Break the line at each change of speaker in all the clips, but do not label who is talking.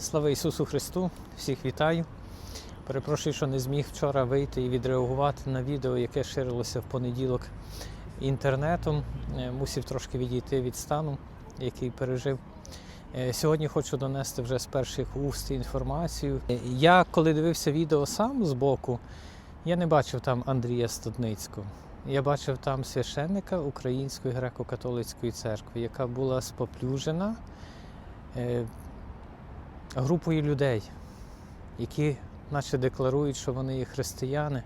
Слава Ісусу Христу! Всіх вітаю. Перепрошую, що не зміг вчора вийти і відреагувати на відео, яке ширилося в понеділок інтернетом. Е, Мусив трошки відійти від стану, який пережив. Е, Сьогодні хочу донести вже з перших уст інформацію. Е, Я, коли дивився відео сам з боку, я не бачив там Андрія Студницького. Я бачив там священника Української греко-католицької церкви, яка була споплюжена групою людей, які наче декларують, що вони є християни,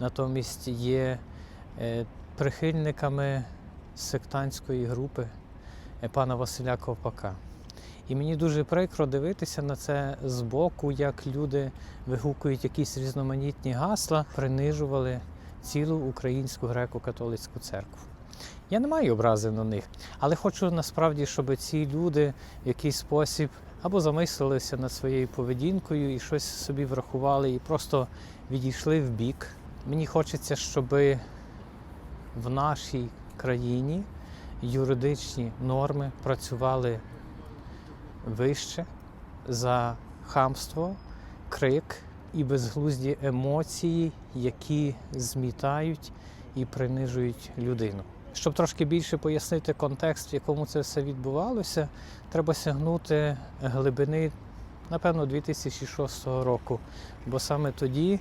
натомість є е, прихильниками сектантської групи е, пана Василя Ковпака. І мені дуже прикро дивитися на це збоку, як люди вигукують якісь різноманітні гасла, принижували цілу українську греко-католицьку церкву. Я не маю образи на них, але хочу насправді, щоб ці люди в якийсь спосіб або замислилися над своєю поведінкою і щось собі врахували, і просто відійшли в бік. Мені хочеться, щоб в нашій країні юридичні норми працювали вище за хамство, крик і безглузді емоції, які змітають і принижують людину. Щоб трошки більше пояснити контекст, в якому це все відбувалося, треба сягнути глибини, напевно, 2006 року. Бо саме тоді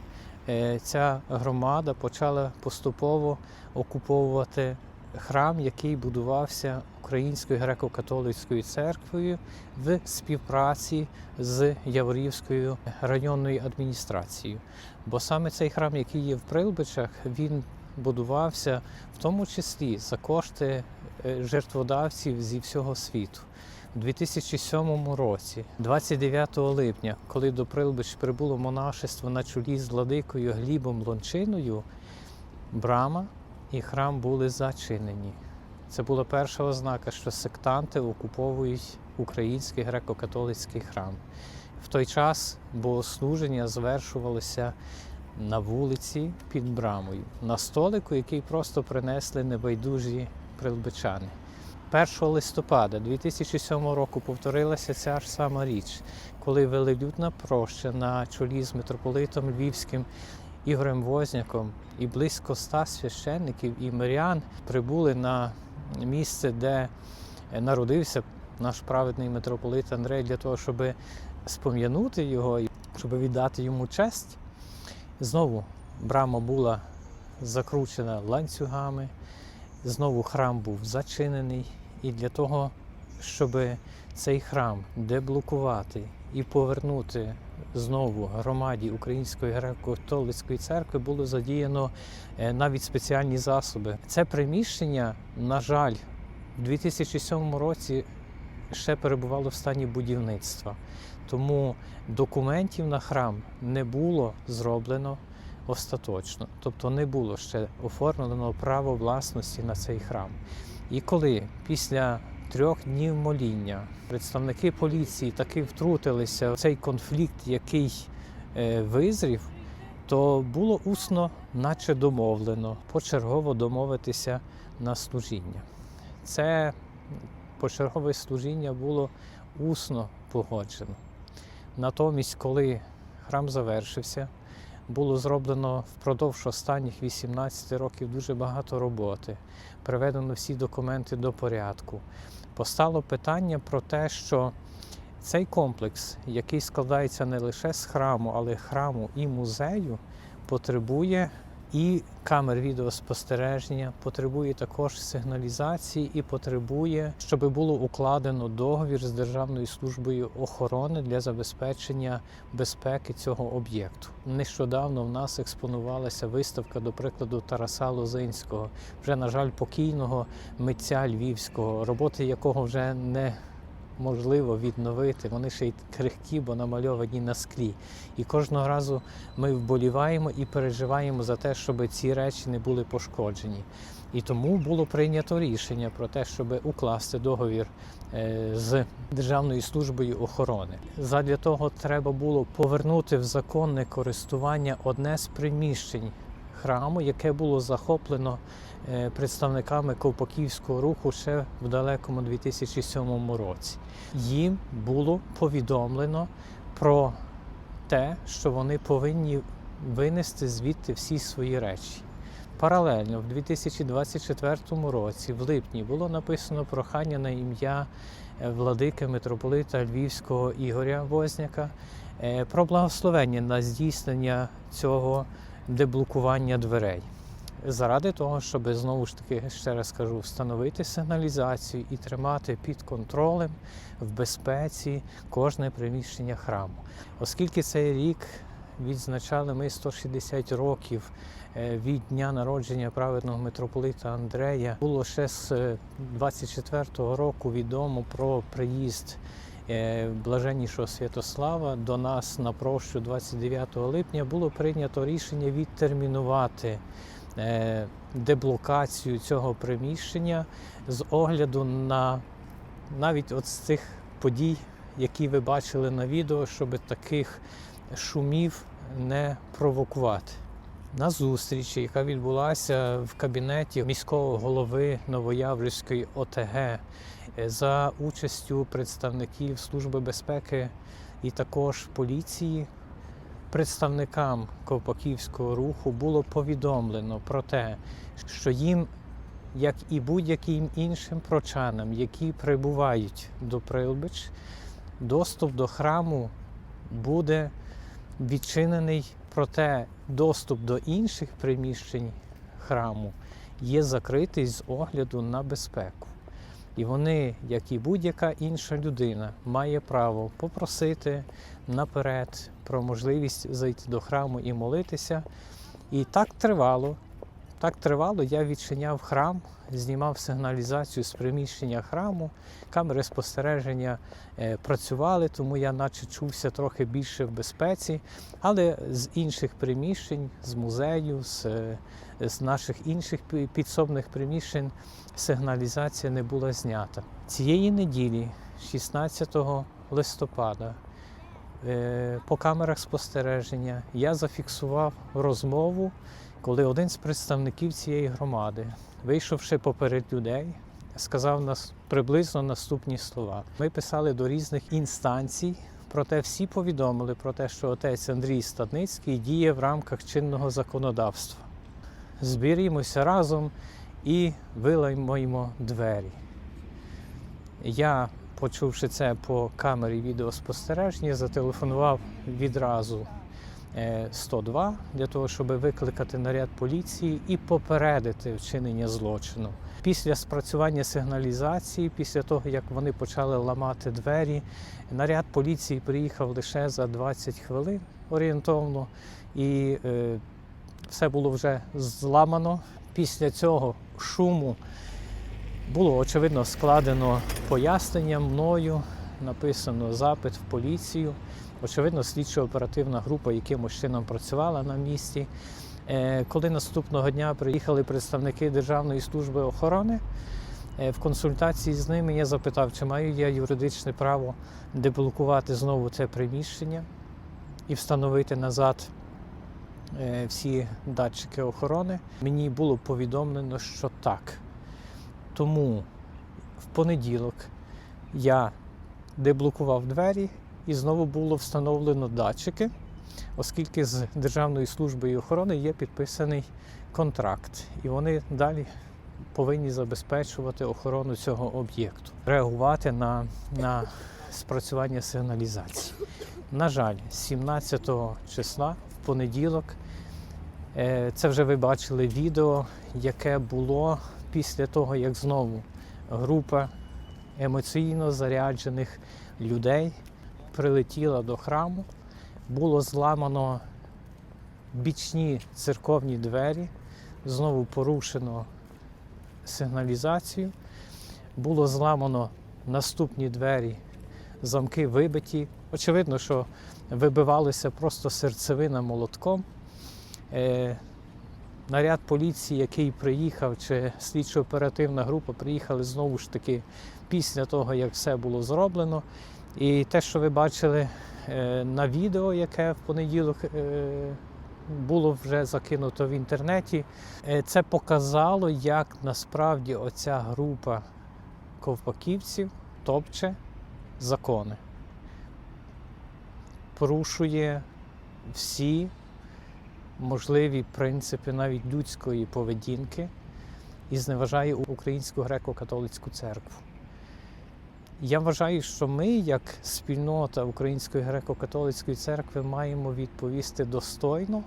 е, ця громада почала поступово окуповувати храм, який будувався Українською греко-католицькою церквою в співпраці з Яворівською районною адміністрацією. Бо саме цей храм, який є в Прилбичах, він будувався в тому числі за кошти е, жертводавців зі всього світу. У 2007 році, 29 липня, коли до Прилбич прибуло монашество на чолі з владикою Глібом Лончиною, брама і храм були зачинені. Це була перша ознака, що сектанти окуповують український греко-католицький храм. В той час богослуження звершувалося на вулиці під брамою, на столику, який просто принесли небайдужі прилбичани. 1 листопада 2007 року повторилася ця ж сама річ, коли велелюдна проща на чолі з митрополитом Львівським Ігорем Возняком і близько ста священників і мирян прибули на місце, де народився наш праведний митрополит Андрей, для того, щоб спом'янути його, і щоб віддати йому честь. Знову брама була закручена ланцюгами, знову храм був зачинений. І для того, щоб цей храм деблокувати і повернути знову громаді Української греко-католицької церкви, було задіяно е, навіть спеціальні засоби. Це приміщення, на жаль, в 2007 році ще перебувало в стані будівництва. Тому документів на храм не було зроблено остаточно, тобто не було ще оформлено право власності на цей храм. І коли після трьох днів моління представники поліції таки втрутилися в цей конфлікт, який е, визрів, то було усно, наче домовлено, почергово домовитися на служіння. Це почергове служіння було усно погоджено. Натомість, коли храм завершився, було зроблено впродовж останніх 18 років дуже багато роботи, приведено всі документи до порядку. Постало питання про те, що цей комплекс, який складається не лише з храму, але храму і музею, потребує і камер відеоспостереження, потребує також сигналізації і потребує, щоб було укладено договір з Державною службою охорони для забезпечення безпеки цього об'єкту. Нещодавно в нас експонувалася виставка, до прикладу, Тараса Лозинського, вже, на жаль, покійного митця львівського, роботи якого вже не можливо відновити. Вони ще й крихкі, бо намальовані на склі. І кожного разу ми вболіваємо і переживаємо за те, щоб ці речі не були пошкоджені. І тому було прийнято рішення про те, щоб укласти договір е, з Державною службою охорони. Задля того треба було повернути в законне користування одне з приміщень храму, яке було захоплено е, представниками Ковпаківського руху ще в далекому 2007 році. Їм було повідомлено про те, що вони повинні винести звідти всі свої речі. Паралельно в 2024 році, в липні, було написано прохання на ім'я е, владики митрополита Львівського Ігоря Возняка е, про благословення на здійснення цього деблокування дверей. Заради того, щоб знову ж таки, ще раз кажу, встановити сигналізацію і тримати під контролем в безпеці кожне приміщення храму. Оскільки цей рік відзначали ми 160 років е, від дня народження праведного митрополита Андрея, було ще з е, 24-го року відомо про приїзд е, блаженнішого Святослава до нас на прощу 29 липня було прийнято рішення відтермінувати е, деблокацію цього приміщення з огляду на навіть от з цих подій, які ви бачили на відео, щоб таких шумів не провокувати. На зустрічі, яка відбулася в кабінеті міського голови Новояврівської ОТГ е, за участю представників Служби безпеки і також поліції, представникам Ковпаківського руху було повідомлено про те, що їм, як і будь-яким іншим прочанам, які прибувають до Прилбич, доступ до храму буде відчинений, проте доступ до інших приміщень храму є закритий з огляду на безпеку. І вони, як і будь-яка інша людина, має право попросити наперед про можливість зайти до храму і молитися. І так тривало. Так тривало, я відчиняв храм, знімав сигналізацію з приміщення храму, камери спостереження е, працювали, тому я наче чувся трохи більше в безпеці. Але з інших приміщень, з музею, з, е, з наших інших підсобних приміщень сигналізація не була знята. Цієї неділі, 16 листопада, е, по камерах спостереження я зафіксував розмову, коли один з представників цієї громади, вийшовши поперед людей, сказав нас приблизно наступні слова. Ми писали до різних інстанцій. Проте всі повідомили про те, що отець Андрій Стадницький діє в рамках чинного законодавства. Зберімося разом і вилаймоємо двері. Я, почувши це по камері відеоспостереження, зателефонував відразу е, 102 для того, щоб викликати наряд поліції і попередити вчинення злочину. Після спрацювання сигналізації, після того як вони почали ламати двері, наряд поліції приїхав лише за 20 хвилин орієнтовно, і е, все було вже зламано. Після цього шуму було очевидно складено пояснення мною, написано запит в поліцію. Очевидно, слідчо-оперативна група якимось чином працювала на місці. Е, Коли наступного дня приїхали представники Державної служби охорони, е, в консультації з ними я запитав, чи маю я юридичне право деблокувати знову це приміщення і встановити назад всі датчики охорони. Мені було повідомлено, що так. Тому в понеділок я деблокував двері і знову було встановлено датчики, оскільки з Державною службою охорони є підписаний контракт, і вони далі повинні забезпечувати охорону цього об'єкту, реагувати на, на спрацювання сигналізації. На жаль, 17 числа в понеділок, е, це вже ви бачили відео, яке було після того, як знову група емоційно заряджених людей прилетіла до храму, було зламано бічні церковні двері, знову порушено сигналізацію, було зламано наступні двері, замки вибиті. Очевидно, що вибивалося просто серцевина молотком. Е, наряд поліції, який приїхав, чи слідчо-оперативна група приїхали знову ж таки після того, як все було зроблено. І те, що ви бачили е, на відео, яке в понеділок е, було вже закинуто в інтернеті. Е, Це показало, як насправді оця група ковпаківців топче закони, порушує всі можливі принципи навіть людської поведінки і зневажає Українську греко-католицьку церкву. Я вважаю, що ми, як спільнота Української греко-католицької церкви, маємо відповісти достойно,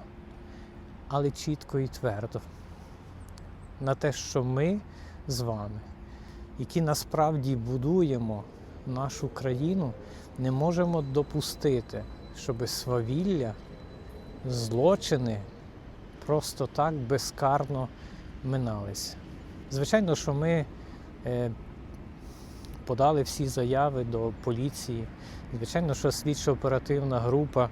але чітко і твердо на те, що ми з вами, які насправді будуємо нашу країну, не можемо допустити, щоб свавілля, злочини просто так безкарно миналися. Звичайно, що ми е, подали всі заяви до поліції. Звичайно, що слідчо-оперативна група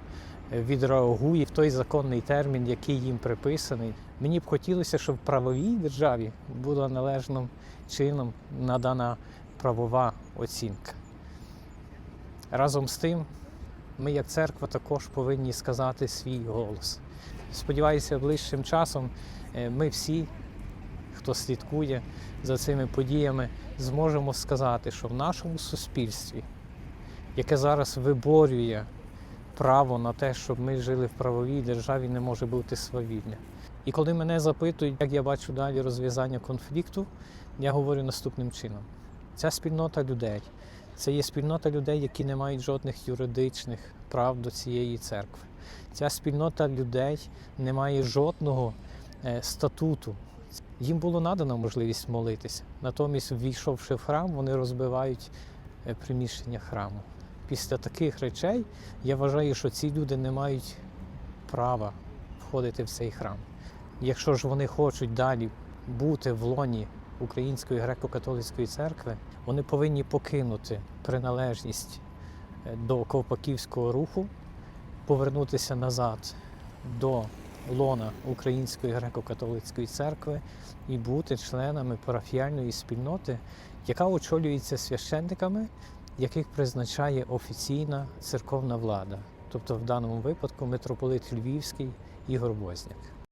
е, відреагує в той законний термін, який їм приписаний. Мені б хотілося, щоб в правовій державі була належним чином надана правова оцінка. Разом з тим, ми, як церква, також повинні сказати свій голос. Сподіваюся, ближчим часом е, ми всі, хто слідкує за цими подіями, зможемо сказати, що в нашому суспільстві, яке зараз виборює право на те, щоб ми жили в правовій державі, не може бути свавілля. І коли мене запитують, як я бачу далі розв'язання конфлікту, я говорю наступним чином: ця спільнота людей. Це є спільнота людей, які не мають жодних юридичних прав до цієї церкви. Ця спільнота людей не має жодного е, статуту. Їм було надано можливість молитися. Натомість, ввійшовши в храм, вони розбивають е, приміщення храму. Після таких речей я вважаю, що ці люди не мають права входити в цей храм. Якщо ж вони хочуть далі бути в лоні Української греко-католицької церкви, вони повинні покинути приналежність е, до ковпаківського руху, повернутися назад до лона Української греко-католицької церкви і бути членами парафіальної спільноти, яка очолюється священниками, яких призначає офіційна церковна влада, тобто в даному випадку митрополит Львівський Ігор Возняк.